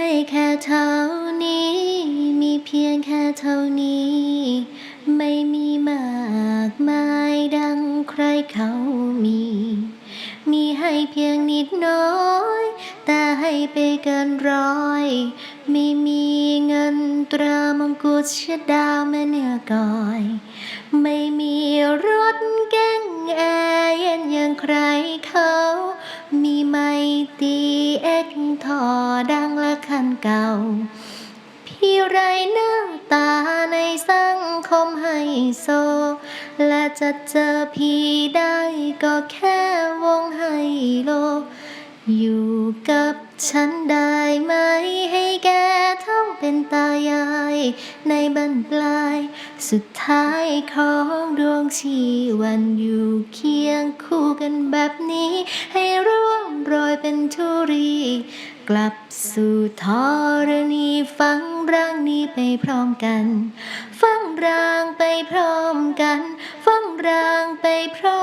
ให้แค่เท่านี้ มีเพียงแค่เท่านี้ ไม่มีมากมายดังใครเขามี มีให้เพียงนิดน้อย แต่ให้ไปเกินร้อย ไม่มีเงินตรามงกุฎชะดาวแม่เนื้อกอย ไม่มีรถเก๋งแอร์เย็นอย่างใครเขา มีไม่ตีเอ็กทอดัง เก่า พี่ไรหน้าตาในสังคมให้โซ และจะเจอพี่ได้ก็แค่วงไฮโล อยู่กับฉันได้ไหมให้แกเท่าเป็นตายาย ในบรรปลาย สุดท้ายของดวงชีวันอยู่เคียงคู่กันแบบนี้ ให้ร่วงโรยเป็นทุรี กลับสู่ธรณีฟังร่างนี้ไปพร้อมกัน ฟังร่างไปพร้อมกัน ฟังร่างไปพร้อม